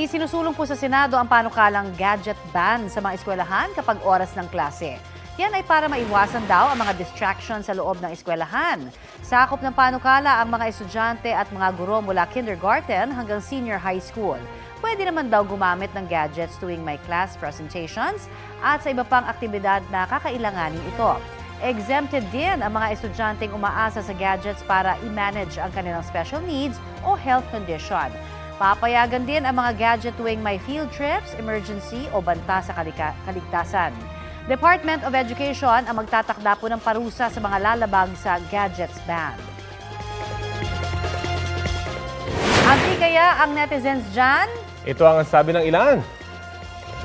Isinusulong po sa Senado ang panukalang gadget ban sa mga eskwelahan kapag oras ng klase. Yan ay para maiwasan daw ang mga distractions sa loob ng eskwelahan. Sakop ng panukala ang mga estudyante at mga guro mula kindergarten hanggang senior high school. Pwede naman daw gumamit ng gadgets tuwing may class presentations at sa iba pang aktibidad na kakailanganin ito. Exempted din ang mga estudyanteng umaasa sa gadgets para i-manage ang kanilang special needs o health condition. Papayagan din ang mga gadget tuwing may field trips, emergency o banta sa kaligtasan. Department of Education ang magtatakda po ng parusa sa mga lalabag sa gadgets ban. Anti kaya ang netizens dyan? Ito ang sabi ng ilan.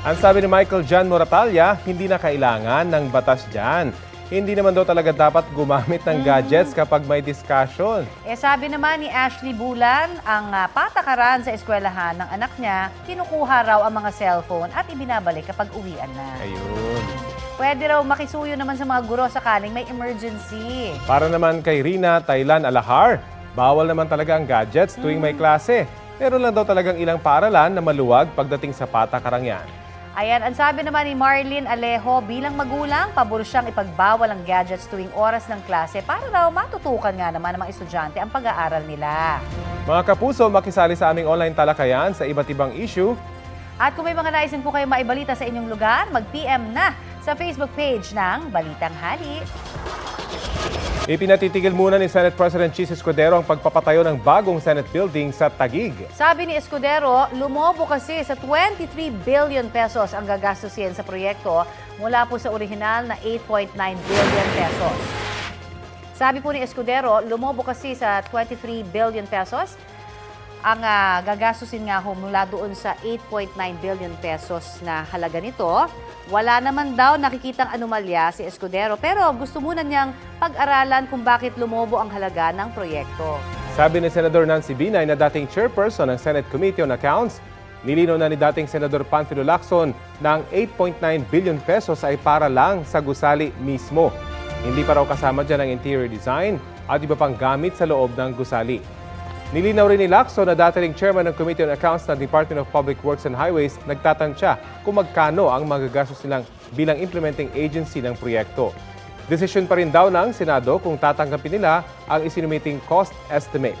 Ang sabi ni Michael John Moratalla, hindi na kailangan ng batas dyan. Hindi naman daw talaga dapat gumamit ng gadgets kapag may discussion. Eh sabi naman ni Ashley Bulan, ang ah, patakaran sa eskwelahan ng anak niya, kinukuha raw ang mga cellphone at ibinabalik kapag uwian na. Ayun. Pwede raw makisuyo naman sa mga guro sakaling may emergency. Para naman kay Rina Thailand Alahar, bawal naman talaga ang gadgets tuwing may klase. Meron lang daw talagang ilang paaralan na maluwag pagdating sa patakarang yan. Ayan, ang sabi naman ni Marlene Alejo, bilang magulang, pabor siyang ipagbawal ang gadgets tuwing oras ng klase para raw matutukan nga naman ng mga estudyante ang pag-aaral nila. Mga kapuso, makisali sa aming online talakayan sa iba't ibang issue. At kung may mga naisin po kayo maibalita sa inyong lugar, mag-PM na sa Facebook page ng Balitang Hali. Ipinatitigil muna ni Senate President Chis Escudero ang pagpapatayo ng bagong Senate building sa Taguig. Sabi ni Escudero, lumobo kasi sa 23 billion pesos ang gagastusin sa proyekto mula po sa orihinal na 8.9 billion pesos. Sabi po ni Escudero, lumobo kasi sa 23 billion pesos ang ah, gagastusin nga ho mula doon sa 8.9 billion pesos na halaga nito. Wala naman daw nakikitang anomalya si Escudero pero gusto muna niyang pag-aralan kung bakit lumobo ang halaga ng proyekto. Sabi ni Senador Nancy Binay na dating chairperson ng Senate Committee on Accounts, nilino na ni dating Senador Panfilo Lacson na ang 8.9 billion pesos ay para lang sa gusali mismo. Hindi pa raw kasama dyan ang interior design at iba pang gamit sa loob ng gusali. Nilinaw rin ni Lacson na dati ring chairman ng Committee on Accounts ng Department of Public Works and Highways nagtatansya kung magkano ang magagastos nilang bilang implementing agency ng proyekto. Desisyon pa rin daw ng Senado kung tatanggapin nila ang isinumiting cost estimate.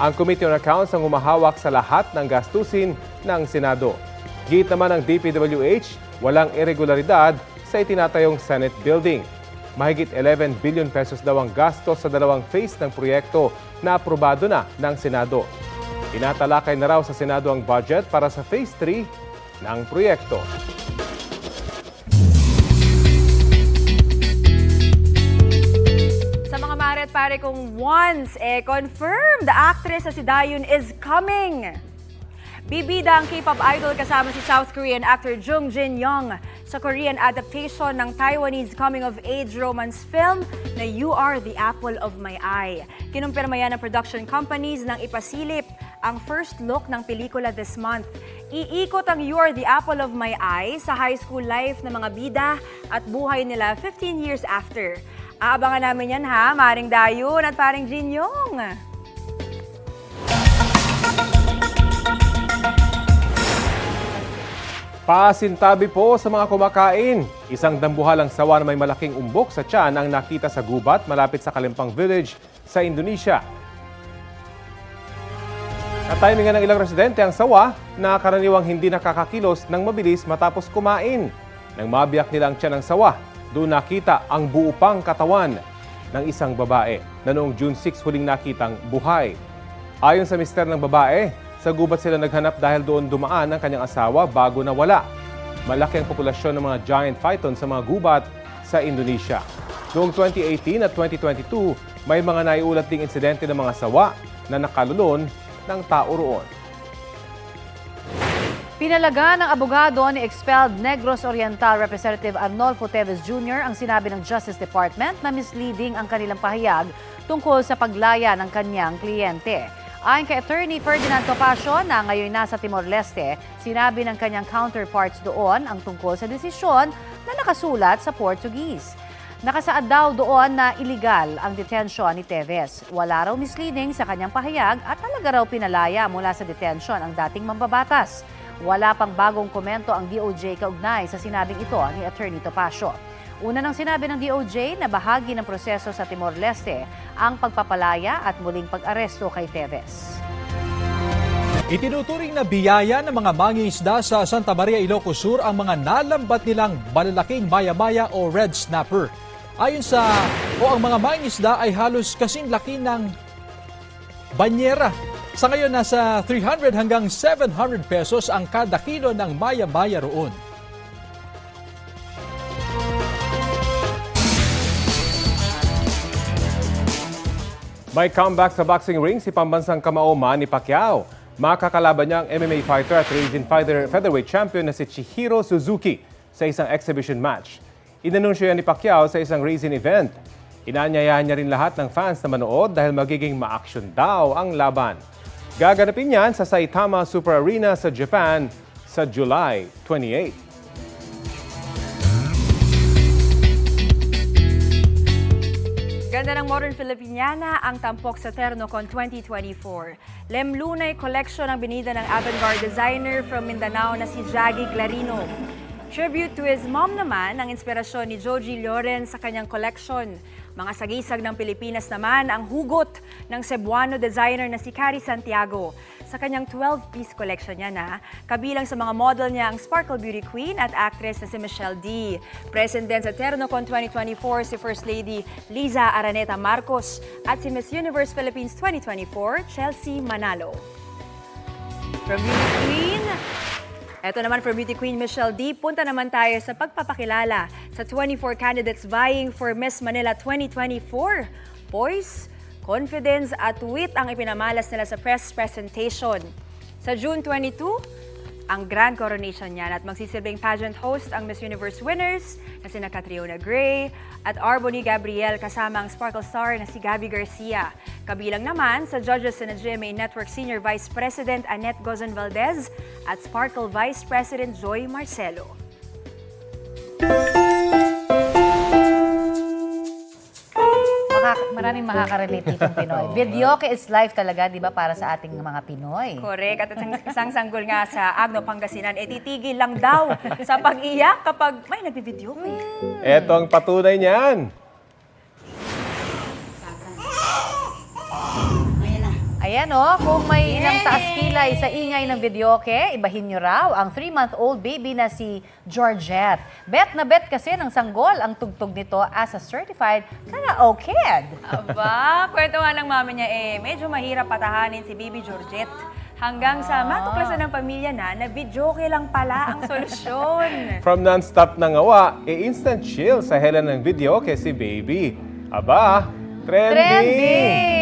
Ang Committee on Accounts ang umahawak sa lahat ng gastusin ng Senado. Git naman ng DPWH, walang irregularidad sa itinatayong Senate building. Mahigit 11 billion pesos daw ang gastos sa dalawang phase ng proyekto na aprobado na ng Senado. Tinatalakay na raw sa Senado ang budget para sa phase 3 ng proyekto. Sa mga mare at pare kong once, eh, confirmed, the actress na si Dayun is coming. Bibida ang K-pop idol kasama si South Korean actor Jung Jin Young sa Korean adaptation ng Taiwanese coming-of-age romance film na You Are the Apple of My Eye. Kinumpirma yan ng production companies nang ipasilip ang first look ng pelikula this month. Iikot ang You Are the Apple of My Eye sa high school life ng mga bida at buhay nila 15 years after. Aabangan namin yan ha, Maring Dayun at Paring Jinyong. Pasintabi po sa mga kumakain. Isang dambuhalang sawa na may malaking umbok sa tiyan ang nakita sa gubat malapit sa Kalimpang Village sa Indonesia. Natimingan ng ilang residente ang sawa na karaniwang hindi nakakakilos ng mabilis matapos kumain. Nang mabiyak nila ang tiyan ng sawa, doon nakita ang buo pang katawan ng isang babae na noong June 6 huling nakitang buhay. Ayon sa mister ng babae, sa gubat sila naghanap dahil doon dumaan ang kanyang asawa bago nawala. Malaki ang populasyon ng mga giant python sa mga gubat sa Indonesia. Noong 2018 at 2022, may mga naiulat ding insidente ng mga sawa na nakalulon ng tao roon. Pinalaga ng abogado ni expelled Negros Oriental Representative Arnolfo Teves Jr. ang sinabi ng Justice Department na misleading ang kanilang pahayag tungkol sa paglaya ng kanyang kliyente. Ayon kay Attorney Ferdinand Topacio na ngayon nasa Timor-Leste, sinabi ng kanyang counterparts doon ang tungkol sa desisyon na nakasulat sa Portuguese. Nakasaad daw doon na illegal ang detention ni Teves. Wala raw misleading sa kanyang pahayag at talaga raw pinalaya mula sa detention ang dating mambabatas. Wala pang bagong komento ang DOJ kaugnay sa sinabing ito ni Attorney Topacio. Una nang sinabi ng DOJ na bahagi ng proseso sa Timor-Leste ang pagpapalaya at muling pag-aresto kay Teves. Itinuturing na biyaya ng mga mangingisda sa Santa Maria, Ilocos Sur ang mga nalambat nilang malalaking maya-maya o red snapper. Ayon sa o ang mga mangingisda ay halos kasing laki ng banyera. Sa ngayon nasa 300 hanggang 700 pesos ang kada kilo ng maya-maya roon. May comeback sa boxing ring si pambansang kamao Manny Pacquiao. Makakalaban niya ang MMA fighter at Asian fighter featherweight champion na si Chihiro Suzuki sa isang exhibition match. Inanunsyo yan ni Pacquiao sa isang racing event. Inaanyayahan niya rin lahat ng fans na manood dahil magiging ma-action daw ang laban. Gaganapin yan sa Saitama Super Arena sa Japan sa July 28. Modern Filipiniana ang tampok sa Ternocon 2024. Lem Lunay collection ang binida ng avant-garde designer from Mindanao na si Jaggy Clarino. Tribute to his mom naman ang inspirasyon ni Joji Loren sa kanyang collection. Mga sagisag ng Pilipinas naman ang hugot ng Cebuano designer na si Cari Santiago. Sa kanyang 12-piece collection niya na, kabilang sa mga model niya ang Sparkle Beauty Queen at actress na si Michelle D. Present din sa Ternocon 2024 si First Lady Liza Araneta Marcos at si Miss Universe Philippines 2024 Chelsea Manalo. From Beauty Queen, Eto naman for Beauty Queen Michelle D, punta naman tayo sa pagpapakilala sa 24 candidates vying for Miss Manila 2024. Poise, confidence at wit ang ipinamalas nila sa press presentation. Sa June 22, ang grand coronation niyan at magsisilbing pageant host ang Miss Universe winners na sina Catriona Gray at Arboni Gabriel kasama ang Sparkle Star na si Gabby Garcia. Kabilang naman sa judges na GMA Network Senior Vice President Annette Gozon Valdez at Sparkle Vice President Joy Marcelo. Makaka- maraming makaka-relate ditong Pinoy. Videoke is life talaga, di ba, para sa ating mga Pinoy. Correct. At isang, isang sanggol nga sa Agno, Pangasinan, e titigil lang daw sa pag-iyak kapag may nagbibideo. Eto ang patunay niyan. Ayan o, kung may ilang taas kilay sa ingay ng videoke, ibahin nyo raw ang 3-month-old baby na si Georgette. Bet na bet kasi ng sanggol ang tugtog nito as a certified karaoke kid. Aba, kwento nga ng mami niya eh, medyo mahirap patahanin si Bibi Georgette. Hanggang sa matuklasan ng pamilya na na videoke lang pala ang solusyon. From non-stop na ngawa, e instant chill sa hela ng video kay si Baby. Aba, trending! Trending!